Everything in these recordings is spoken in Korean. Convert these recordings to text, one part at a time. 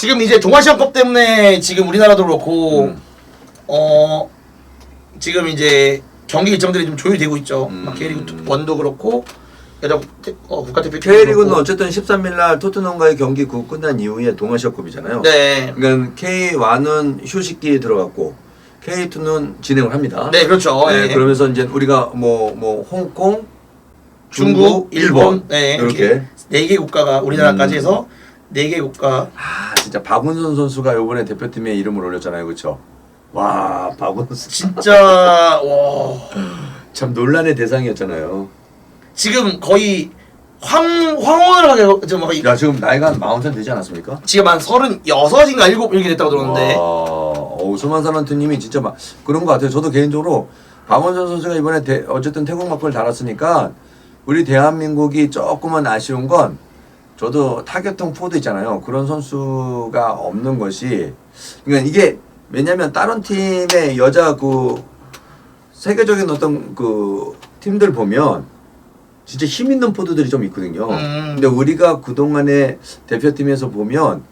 지금 이제 동아시안컵 때문에 지금 우리나라도 그렇고 음. 어 지금 이제 경기 일정들이 좀 조율이 되고 있죠. 음. 막 K리그 원도 그렇고 여자 어, 국가대표 K리그는 어쨌든 13일 날 토트넘과의 경기 그 끝난 이후에 동아시아컵이잖아요. 네. 그러니까 K1은 휴식기에 들어갔고 K2는 진행을 합니다. 네, 그렇죠. 네, 예. 그러면서 이제 우리가 뭐 뭐 홍콩, 중국, 일본, 네, 이렇게. 이렇게 네 개 국가가 우리나라까지 음. 해서 네 개 국가. 아 진짜 박운선 선수가 이번에 대표팀에 이름을 올렸잖아요, 그렇죠? 와 박운선 진짜 와 참 논란의 대상이었잖아요. 지금 거의 황 황혼을 하게 지금 거의 야 지금 나이가 한 마흔 되지 않았습니까? 지금 한 서른 여섯인가 일곱 이렇게 됐다고 들었는데 어, 수만사란트님이 진짜 막 그런 것 같아요. 저도 개인적으로 박원선 선수가 이번에 대- 어쨌든 태국 막을 달았으니까 우리 대한민국이 조금은 아쉬운 건 저도 타격통 포드 있잖아요. 그런 선수가 없는 것이 그러니까 이게 왜냐면 다른 팀의 여자 그 세계적인 어떤 그 팀들 보면 진짜 힘 있는 포드들이 좀 있거든요. 음. 근데 우리가 그동안에 대표팀에서 보면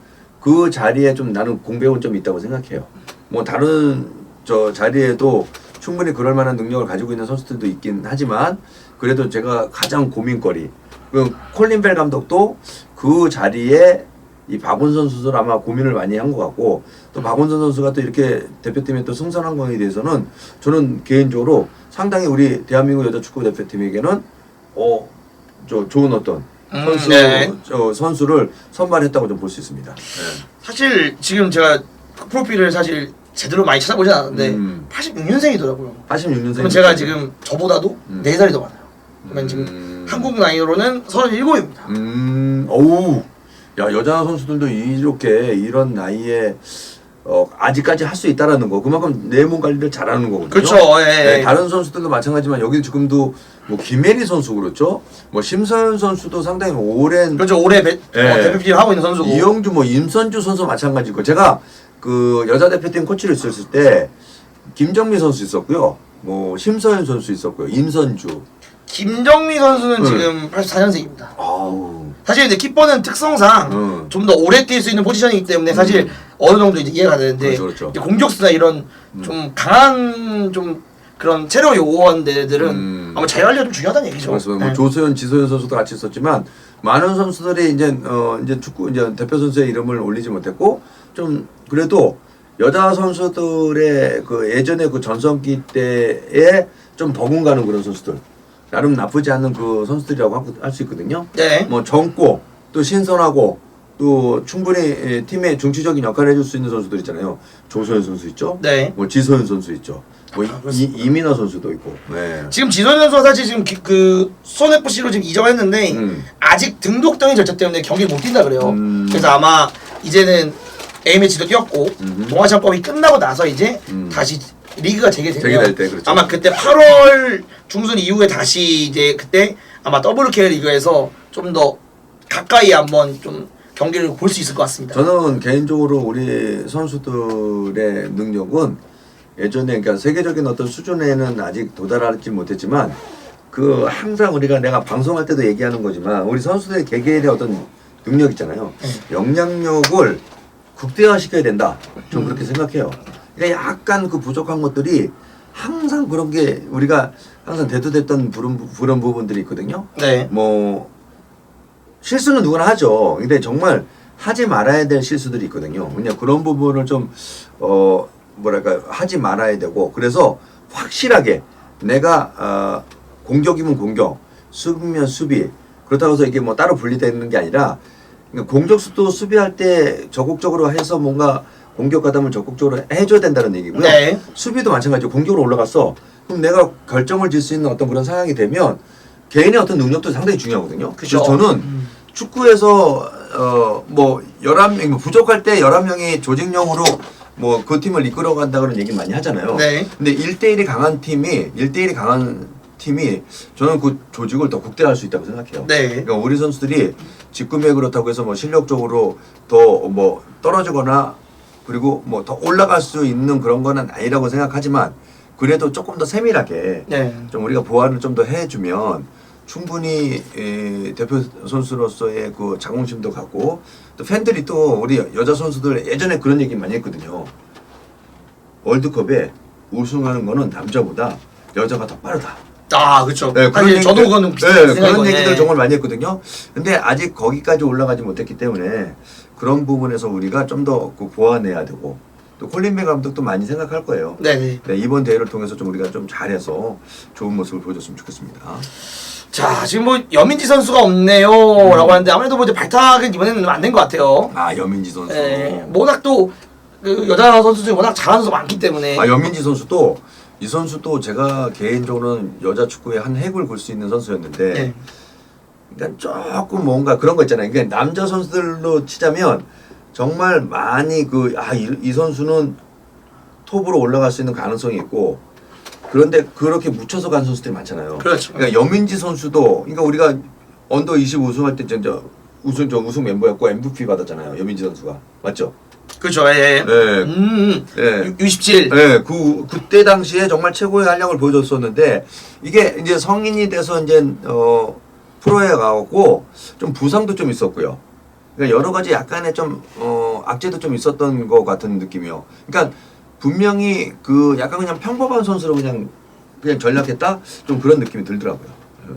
그 자리에 좀 나는 공백은 좀 있다고 생각해요. 뭐 다른 저 자리에도 충분히 그럴 만한 능력을 가지고 있는 선수들도 있긴 하지만 그래도 제가 가장 고민거리 그 콜린 벨 감독도 그 자리에 이 박원선 선수를 아마 고민을 많이 한 것 같고 또 박원선 선수가 또 이렇게 대표팀에 또 승선한 거에 대해서는 저는 개인적으로 상당히 우리 대한민국 여자 축구 대표팀에게는 어저 좋은 어떤 음, 선수 네. 저 선수를 선발했다고 좀 볼 수 있습니다. 네. 사실 지금 제가 프로필을 사실 제대로 많이 찾아보진 않았는데 음. 86년생이더라고요. 86년생. 그러면 제가 지금 저보다도 음. 네 살이 더 많아요. 그러면 음. 지금 한국 나이로는 37입니다. 음, 어우, 야 여자 선수들도 이렇게 이런 나이에 어, 아직까지 할 수 있다라는 거, 그만큼 내 몸 관리를 잘하는 거거든요. 그렇죠. 예. 네, 다른 선수들도 마찬가지지만 여기 지금도 뭐 김혜리 선수 그렇죠. 뭐 심서연 선수도 상당히 오랜 그렇죠. 올해 배, 예. 어, 대표팀 하고 있는 선수고. 이영주 뭐 임선주 선수 마찬가지고 제가 그 여자 대표팀 코치를 있었을 때 김정미 선수 있었고요. 뭐 심서연 선수 있었고요. 임선주. 김정미 선수는 응. 지금 84년생입니다. 아우. 사실 이제 키퍼는 특성상 응. 좀더 오래 뛸 수 있는 포지션이기 때문에 사실 음. 어느 정도 이제 이해가 되는데 그렇죠, 그렇죠. 이제 공격수나 이런 음. 좀 강한 좀 그런 체력 요구하는 데들은 음. 아마 자유활력 좀 중요하다는 얘기죠. 그렇습니다. 뭐 네. 조소연, 지소연 선수도 같이 있었지만 많은 선수들이 이제 어 이제 축구 이제 대표 선수의 이름을 올리지 못했고 좀 그래도 여자 선수들의 그 예전에 그 전성기 때에 좀 버금가는 그런 선수들 나름 나쁘지 않은 그 선수들이라고 할 수 있거든요. 네. 뭐 젊고 또 신선하고 또 충분히 예, 팀의 중추적인 역할을 해줄 수 있는 선수들 있잖아요. 조소연 선수 있죠. 네. 뭐 지소연 선수 있죠. 뭐 이- 아, 이, 그렇습니다. 이민호 선수도 있고. 네. 지금 지선 선수가 사실 지금 기- 그 수원 FC로 지금 이적했는데 음. 아직 등록 등의 절차 때문에 경기를 못 뛴다 그래요. 음. 그래서 아마 이제는 A 매치도 뛰었고. 동아시안컵이 끝나고 나서 이제 음. 다시 리그가 재개되면 재개될 때, 그렇죠. 아마 그때 8월 중순 이후에 다시 이제 그때 아마 WK 리그에서 좀 더 가까이 한번 좀 경기를 볼 수 있을 것 같습니다. 저는 개인적으로 우리 선수들의 능력은 예전에 그러니까 세계적인 어떤 수준에는 아직 도달하지 못했지만 그 항상 우리가 내가 방송할 때도 얘기하는 거지만 우리 선수들의 개개인의 어떤 능력 있잖아요. 영향력을 극대화시켜야 된다. 좀 그렇게 생각해요. 그러니까 약간 그 부족한 것들이 항상 그런 게 우리가 항상 대두됐던 그런, 부- 그런 부분들이 있거든요. 네. 뭐 실수는 누구나 하죠. 근데 정말 하지 말아야 될 실수들이 있거든요. 그냥 그런 부분을 좀 어 뭐랄까 하지 말아야 되고 그래서 확실하게 내가 어 공격이면 공격, 수비면 수비 그렇다고 해서 이게 뭐 따로 분리되는 게 아니라 그러니까 공격수도 수비할 때 적극적으로 해서 뭔가 공격 가담을 적극적으로 해줘야 된다는 얘기고요. 네. 수비도 마찬가지로 공격으로 올라갔어. 그럼 내가 결정을 질 수 있는 어떤 그런 상황이 되면 개인의 어떤 능력도 상당히 중요하거든요. 그죠. 그래서 저는 축구에서 어뭐 11명 뭐 부족할 때 11명이 조직력으로 뭐 그 팀을 이끌어 간다 그런 얘기 많이 하잖아요. 네. 근데 1대1이 강한 팀이 1대1이 강한 팀이 저는 그 조직을 더 국대화할 수 있다고 생각해요. 네. 그러니까 우리 선수들이 직구매 그렇다고 해서 뭐 실력적으로 더 뭐 떨어지거나 그리고 뭐 더 올라갈 수 있는 그런 거는 아니라고 생각하지만 그래도 조금 더 세밀하게 네. 좀 우리가 보완을 좀 더 해주면 충분히 에, 대표 선수로서의 그 자긍심도 갖고 또 팬들이 또 우리 여자 선수들 예전에 그런 얘기 많이 했거든요. 월드컵에 우승하는 거는 남자보다 여자가 더 빠르다. 아 그렇죠. 네, 사실 얘기들- 저도 그거는 네, 그런. 얘기들 예. 정말 많이 했거든요. 근데 아직 거기까지 올라가지 못했기 때문에 그런 부분에서 우리가 좀더그 보완해야 되고 또 콜린베 감독도 많이 생각할 거예요. 네네. 네, 이번 대회를 통해서 좀 우리가 좀 잘해서 좋은 모습을 보여줬으면 좋겠습니다. 자 지금 뭐 여민지 선수가 없네요 라고 하는데 아무래도 뭐 이제 발탁은 이번에는 안 된 것 같아요. 아 여민지 선수. 예, 워낙 또 그 여자 선수 중에 워낙 잘하는 선수가 많기 때문에. 아 여민지 선수도 이 선수도 제가 개인적으로는 여자 축구에 한 획을 볼 수 있는 선수였는데 네. 그러니까 조금 뭔가 그런 거 있잖아요. 그러니까 남자 선수들로 치자면 정말 많이 그아이 선수는 톱으로 올라갈 수 있는 가능성이 있고 그런데 그렇게 묻혀서 간 선수들이 많잖아요. 그렇죠. 그러니까 여민지 선수도 그러니까 우리가 언더 20 우승할 때 진짜 우승 저 우승 멤버였고 MVP 받았잖아요. 여민지 선수가 맞죠? 그렇죠. 예. 예. 네. 음. 네. 유, 17 네, 그 그때 당시에 정말 최고의 활약을 보여줬었는데 이게 이제 성인이 돼서 이제 어 프로에 가고 좀 부상도 좀 있었고요. 그러니까 여러 가지 약간의 좀 어 악재도 좀 있었던 것 같은 느낌이요. 그러니까 분명히 그 약간 그냥 평범한 선수로 그냥 그냥 전략했다 좀 그런 느낌이 들더라고요.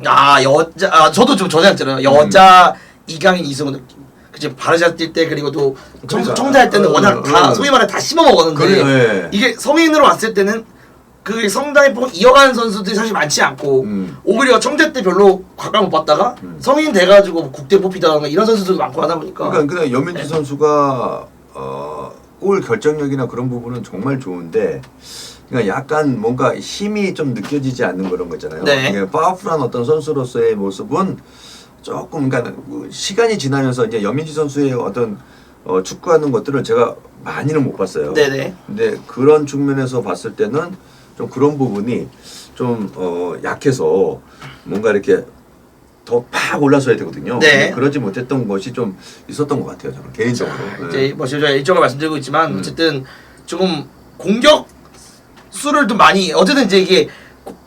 아 여자 아 저도 좀 저장 들어요. 여자 이강인 느낌. 그치 바르샤 뛸 때 그리고 또 청, 그러니까. 청자할 때는 어, 워낙 다 어. 소위 말해 다 씹어 먹었는데 그래요, 예. 이게 성인으로 왔을 때는 그 성장의 폭 이어가는 선수들이 사실 많지 않고 음. 오히려 청자 때 별로 각광 못 받다가 음. 성인 돼가지고 뭐 국대 뽑히다가 이런 선수들도 많고 하다 보니까 그러니까 근데 여민지 선수가 어, 골 결정력이나 그런 부분은 정말 좋은데 그러니까 약간 뭔가 힘이 좀 느껴지지 않는 그런 거 있잖아요. 네. 그러니까 파워풀한 어떤 선수로서의 모습은 조금 그러니까 그 시간이 지나면서 이제 여민지 선수의 어떤 어, 축구하는 것들을 제가 많이는 못 봤어요. 네네. 근데 그런 측면에서 봤을 때는 좀 그런 부분이 좀 어, 약해서 뭔가 이렇게 더 팍 올라서야 되거든요. 네. 그러지 못했던 것이 좀 있었던 것 같아요. 저는 개인적으로. 네. 이제 뭐 제가 일정을 말씀드리고 있지만 음. 어쨌든 조금 공격 수를 좀 많이 어쨌든 이제 이게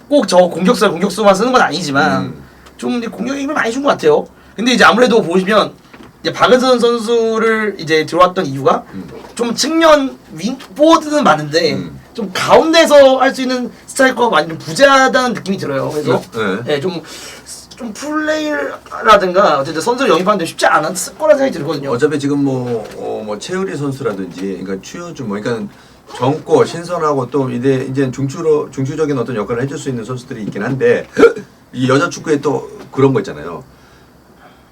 꼭 저 공격수 공격수만 쓰는 건 아니지만 음. 좀 이제 공격에 힘을 많이 준 것 같아요. 근데 이제 아무래도 보시면 이제 박은선 선수를 이제 들어왔던 이유가 음. 좀 측면 윙 포워드는 많은데 음. 좀 가운데서 할 수 있는 스트라이커가 많이 좀 부재하다는 느낌이 들어요. 그래서 네. 예, 좀, 좀 플레이라든가 어쨌든 선수를 영입하는데 쉽지 않았을 거라 생각이 들거든요. 어차피 지금 뭐, 어, 뭐 최우리 선수라든지, 그러니까 추유주 뭐, 그러니까 젊고 신선하고 또 이제 이제 중추로 중추적인 어떤 역할을 해줄 수 있는 선수들이 있긴 한데 이 여자 축구에 또 그런 거 있잖아요.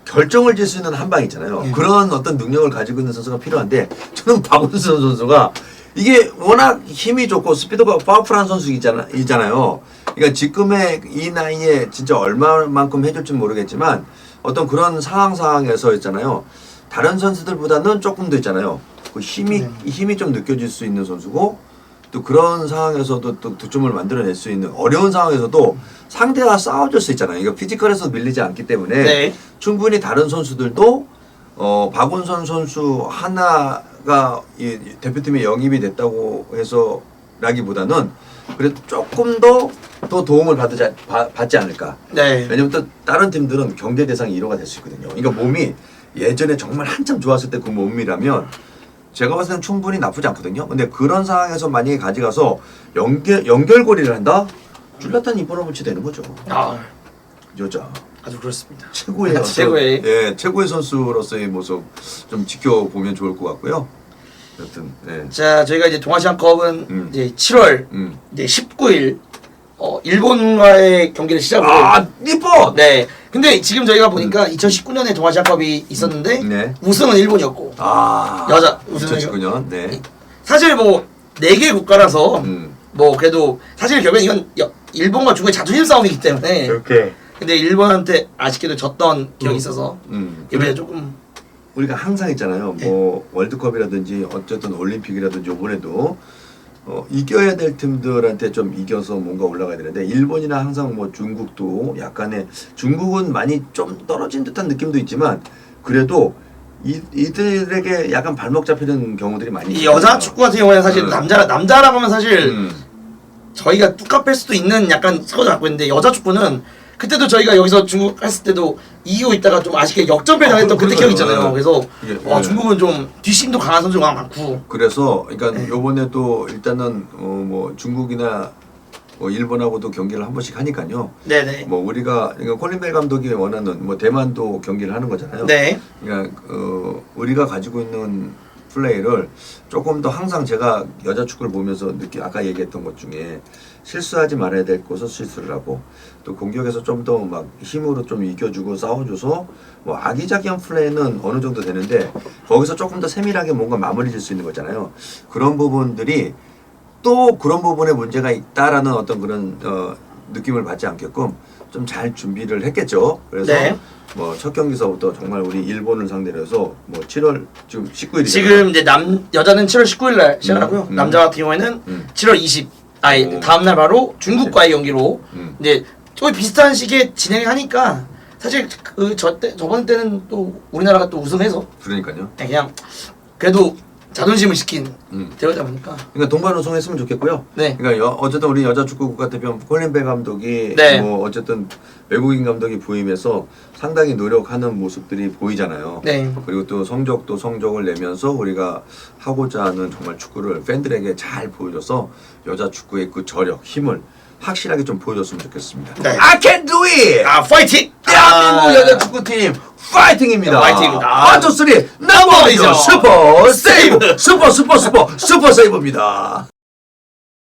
결정을 질 수 있는 한 방 있잖아요. 예. 그런 어떤 능력을 가지고 있는 선수가 필요한데 저는 박원순 선수가 이게 워낙 힘이 좋고 스피드가 파워풀한 선수이잖아, 이잖아요. 그러니까 지금의 이 나이에 진짜 얼마만큼 해줄지 모르겠지만 어떤 그런 상황 상황에서 있잖아요. 다른 선수들보다는 조금 더 있잖아요. 그 힘이 네. 힘이 좀 느껴질 수 있는 선수고 또 그런 상황에서도 또 득점을 만들어낼 수 있는 어려운 상황에서도 상대와 싸워줄 수 있잖아요. 이거 피지컬에서 밀리지 않기 때문에 네. 충분히 다른 선수들도 어 박원선 선수 하나 가 이 대표팀에 영입이 됐다고 해서라기보다는 그래도 조금 더 더 도움을 받지, 받지 않을까. 네. 왜냐면 또 다른 팀들은 경제 대상이 1호가 될 수 있거든요. 그러니까 몸이 예전에 정말 한참 좋았을 때 그 몸이라면 제가 봤을 때는 충분히 나쁘지 않거든요. 근데 그런 상황에서 만약에 가져가서 연결 연결고리를 한다? 줄라탄 이브라모치 되는 거죠. 아, 여자 아주 그렇습니다. 최고의 어떤- 최고의. 예 최고의 선수로서의 모습 좀 지켜보면 좋을 것 같고요. 여튼 예. 자, 저희가 이제 동아시안컵은 음. 이제 7월 음. 이제 19일 어, 일본과의 경기를 시작으로 아 니폰. 네. 근데 지금 저희가 보니까 2019년에 동아시안컵이 있었는데 음. 네. 우승은 일본이었고 아 여자 우승을 2019년 네. 사실 뭐 네 개 국가라서 음. 뭐 그래도 사실 결국엔 이건 여- 일본과 중국의 자존심 싸움이기 때문에 이렇게. 근데 일본한테 아쉽게도 졌던 기억이 음. 있어서 음. 이번에 조금 우리가 항상 있잖아요. 네. 뭐 월드컵이라든지 어쨌든 올림픽이라든지 이번에도 어, 이겨야 될 팀들한테 좀 이겨서 뭔가 올라가야 되는데 일본이나 항상 뭐 중국도 약간의 중국은 많이 좀 떨어진 듯한 느낌도 있지만 그래도 이, 이들에게 약간 발목 잡히는 경우들이 많이 이 있거든요. 여자 축구 같은 경우에는 사실 음. 남자 남자라고 하면 사실 음. 저희가 뚝갑 뺄 수도 있는 약간 스쿼드 갖고 있는데 여자 축구는 그때도 저희가 여기서 중국 했을 때도 이기고 있다가 좀 아쉽게 역전패 아, 당했던 그때. 기억 있잖아요. 그래서 이게, 와 예. 중국은 좀 뒷심도 강한 선수가 많고. 그래서 그러니까 네. 요번에도 일단은 어 뭐 중국이나 뭐 일본하고도 경기를 한 번씩 하니까요. 네네. 뭐 우리가 그러니까 콜린벨 감독이 원하는 뭐 대만도 경기를 하는 거잖아요. 네. 그러니까 어, 우리가 가지고 있는 플레이를 조금 더 항상 제가 여자 축구를 보면서 느끼 아까 얘기했던 것 중에 실수하지 말아야 될 곳은 실수를 하고 또 공격에서 좀 더 막 힘으로 좀 이겨주고 싸워줘서 뭐 아기자기한 플레이는 어느 정도 되는데 거기서 조금 더 세밀하게 뭔가 마무리 질 수 있는 거잖아요. 그런 부분들이 또 그런 부분에 문제가 있다라는 어떤 그런 어, 느낌을 받지 않게끔 좀 잘 준비를 했겠죠. 그래서 네. 뭐첫 경기서부터 정말 우리 일본을 상대로 해서 뭐 7월 지금 19일이죠. 지금 이제 남 여자는 7월 19일 날 시작하고요. 음. 남자 같은 경우에는 음. 7월 20. 아니 오. 다음 날 바로 중국과의 경기로 음. 이제 거의 비슷한 시기에 진행하니까 사실 그 저때 저번 때는 또 우리나라가 또 우승해서 그러니까요. 그냥 그래도 자존심을 지킨 음. 대회다 보니까 그러니까 동반 우승했으면 좋겠고요. 네. 그러니까 여, 어쨌든 우리 여자 축구 국가대표 콜린베 감독이 네. 뭐 어쨌든 외국인 감독이 부임해서 상당히 노력하는 모습들이 보이잖아요. 네. 그리고 또 성적도 성적을 내면서 우리가 하고자 하는 정말 축구를 팬들에게 잘 보여줘서 여자 축구의 그 저력, 힘을 확실하게 좀 보여줬으면 좋겠습니다. 네. I can do it! 아 파이팅! 대한민국 아, 여자 축구팀 파이팅입니다. 파이팅입니다. 원투 쓰리 넘버 넘버이죠. 슈퍼 세이브 슈퍼 슈퍼 슈퍼 슈퍼 세이브입니다.